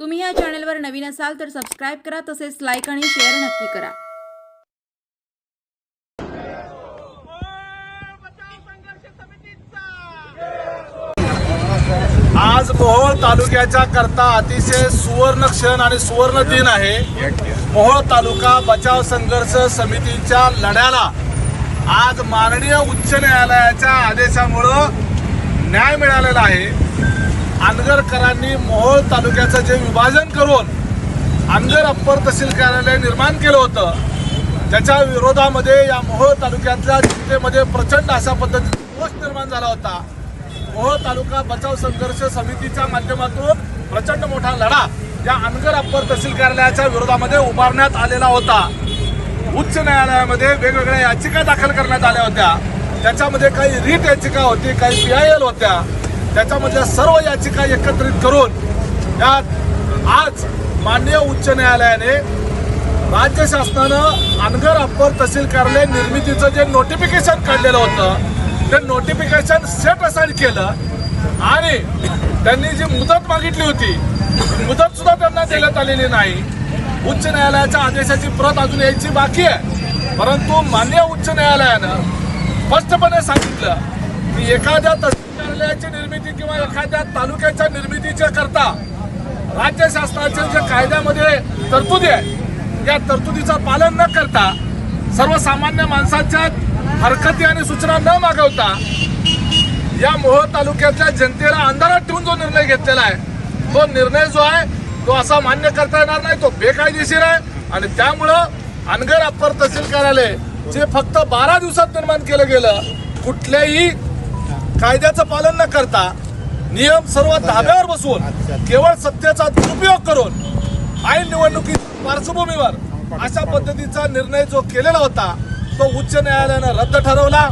तुम्ही या चॅनलवर नवीन असाल तर सबस्क्राईब करा तसेच लाईक आणि शेअर नक्की करा. आज मोहोळ तालुक्याच्या करता अतिशय सुवर्ण क्षण आणि सुवर्ण दिन आहे. मोहोळ तालुका बचाव संघर्ष समितीच्या लढ्याला आज माननीय उच्च न्यायालयाच्या आदेशामुळं न्याय मिळालेला आहे. आनगरकरांनी मोहोळ तालुक्याचं जे विभाजन करून अनगर अप्पर तहसील कार्यालय निर्माण केलं होतं त्याच्या विरोधामध्ये या मोहोळ तालुक्यातल्या जनतेमध्ये प्रचंड अशा पद्धतीचा रोष निर्माण झाला होता. मोहोळ तालुका बचाव संघर्ष समितीच्या माध्यमातून प्रचंड मोठा लढा या अनगर अप्पर तहसील कार्यालयाच्या विरोधामध्ये उभारण्यात आलेला होता. उच्च न्यायालयामध्ये वेगवेगळ्या याचिका दाखल करण्यात आल्या होत्या. त्याच्यामध्ये काही रीट याचिका होती काही पी आय एल होत्या. त्याच्यामधल्या सर्व याचिका एकत्रित करून यात आज माननीय उच्च न्यायालयाने राज्य शासनानं अनगर अप्पर तहसील कार्यालय निर्मितीचं जे नोटिफिकेशन काढलेलं होतं ते नोटिफिकेशन सेट असाईड केलं आणि त्यांनी जी मुदत मागितली होती मुदत सुद्धा त्यांना देण्यात आलेली नाही. उच्च न्यायालयाच्या आदेशाची प्रत अजून यायची बाकी आहे. परंतु मान्य उच्च न्यायालयानं स्पष्टपणे सांगितलं की एखाद्या जिल्ह्याची निर्मिती किंवा एखाद्या तालुक्याच्या निर्मितीच्या करता राज्य शासनाच्या जे कायद्यामध्ये तरतुदी आहे या तरतुदीचं पालन न करता सर्वसामान्य माणसाच्या हरकती आणि सूचना न मागवता या मोहोळ तालुक्यातल्या जनतेला अंधारात ठेवून जो निर्णय घेतलेला आहे तो निर्णय जो आहे तो असा मान्य करता येणार नाही तो बेकायदेशीर आहे आणि त्यामुळं अनगर अप्पर तहसील कार्यालय जे फक्त बारा दिवसात निर्माण केलं गेलं कुठल्याही कायद्याचं पालन न करता नियम सर्व धाब्यावर बसवून केवळ सत्तेचा दुरुपयोग करून ऐन निवडणुकी पार्श्वभूमीवर अशा पद्धतीचा निर्णय जो केलेला होता तो उच्च न्यायालयानं रद्द ठरवला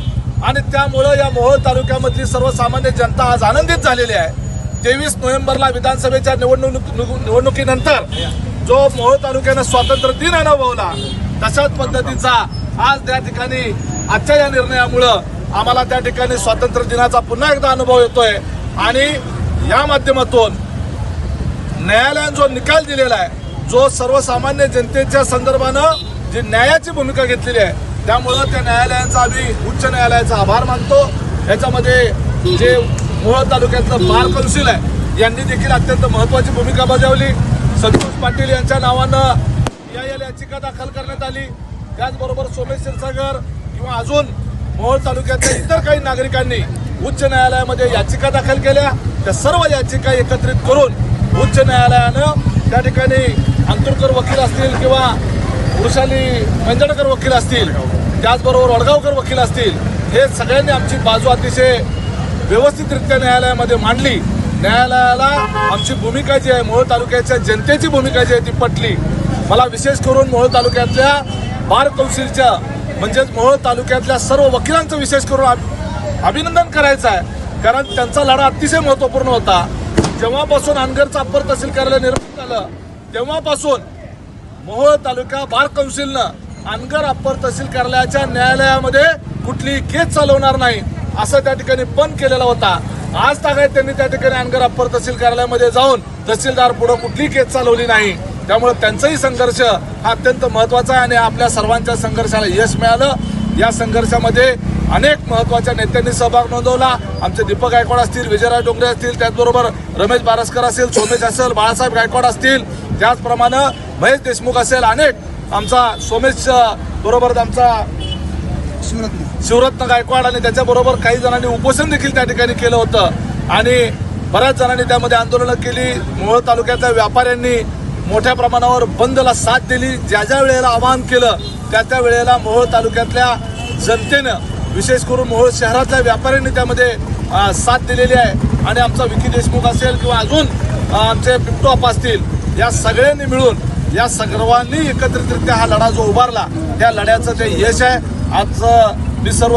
आणि त्यामुळं या मोहोळ तालुक्यामधली सर्वसामान्य जनता आज आनंदित झालेली आहे. तेवीस नोव्हेंबरला विधानसभेच्या निवडणूक निवडणुकीनंतर जो मोहोळ तालुक्यानं स्वातंत्र्य दिन अनुभवला तशाच पद्धतीचा आज त्या ठिकाणी आजच्या या निर्णयामुळं आम्हाला त्या ठिकाणी स्वातंत्र्य दिनाचा पुन्हा एकदा अनुभव येतोय. आणि या माध्यमातून न्यायालयानं जो निकाल दिलेला आहे जो सर्वसामान्य जनतेच्या संदर्भानं जी न्यायाची भूमिका घेतलेली आहे त्यामुळं त्या न्यायालयांचा आम्ही उच्च न्यायालयाचा आभार मानतो. याच्यामध्ये जे मोहोळ तालुक्यातलं बार कौन्सिल आहे यांनी देखील अत्यंत महत्वाची भूमिका बजावली. संतोष पाटील यांच्या नावानं या याचिका दाखल करण्यात आली. त्याचबरोबर सोमेश क्षीरसागर किंवा अजून मोहोळ तालुक्यातल्या इतर काही नागरिकांनी उच्च न्यायालयामध्ये याचिका दाखल केल्या. त्या सर्व याचिका एकत्रित करून उच्च न्यायालयानं त्या ठिकाणी अंतुरकर वकील असतील किंवा वृषाली मंजणकर वकील असतील त्याचबरोबर वडगावकर वकील असतील हे सगळ्यांनी आमची बाजू अतिशय व्यवस्थितरित्या न्यायालयामध्ये मांडली. न्यायालयाला आमची भूमिका जी आहे मोहोळ तालुक्याच्या जनतेची भूमिका जी आहे ती पटली. मला विशेष करून मोहोळ तालुक्यातल्या बार कौन्सिलच्या म्हणजेच मोहोळ तालुक्यातल्या सर्व वकिलांचं विशेष करून अभिनंदन करायचं आहे. कारण त्यांचा लढा अतिशय महत्त्वपूर्ण होता. जेव्हापासून अनगरचं अप्पर तहसील कार्यालय निर्माण झालं तेव्हापासून मोहोळ तालुका बार कौन्सिलनं अनगर अप्पर तहसील कार्यालयाच्या न्यायालयामध्ये कुठलीही केस चालवणार नाही असं त्या ठिकाणी बंद केलेला होता. आज तागायत त्यांनी त्या ठिकाणी अनगर अप्पर तहसील कार्यालयामध्ये जाऊन तहसीलदार पुढे कुठलीही केस चालवली नाही. त्यामुळे त्यांचाही संघर्ष हा अत्यंत महत्त्वाचा आहे आणि आपल्या सर्वांच्या संघर्षाला यश मिळालं. या संघर्षामध्ये अनेक महत्त्वाच्या नेत्यांनी सहभाग नोंदवला. आमचे दीपक गायकवाड असतील विजयराव डोंगरे असतील त्याचबरोबर रमेश बारसकर असेल सोमेश असेल बाळासाहेब गायकवाड असतील. त्याचप्रमाणे महेश देशमुख असेल अनेक आमचा सोमेश बरोबर आमचा शिवरत्न गायकवाड आणि त्याच्याबरोबर काही जणांनी उपोषण देखील त्या ठिकाणी केलं होतं. आणि बऱ्याच जणांनी त्यामध्ये आंदोलनं केली. मोहोळ तालुक्याच्या व्यापाऱ्यांनी मोठ्या प्रमाणावर बंदला साथ दिली. ज्या ज्या वेळेला आवाहन केलं त्या त्या वेळेला मोहोळ तालुक्यातल्या जनतेनं विशेष करून मोहोळ शहरातल्या व्यापाऱ्यांनी त्यामध्ये साथ दिलेली आहे. आणि आमचा विकी देशमुख असेल किंवा अजून आमचे पिप्टू असतील या सगळ्यांनी मिळून या सर्वांनी एकत्रितरित्या हा लढा जो उभारला त्या लढ्याचं जे यश आहे आजचं मी सर्व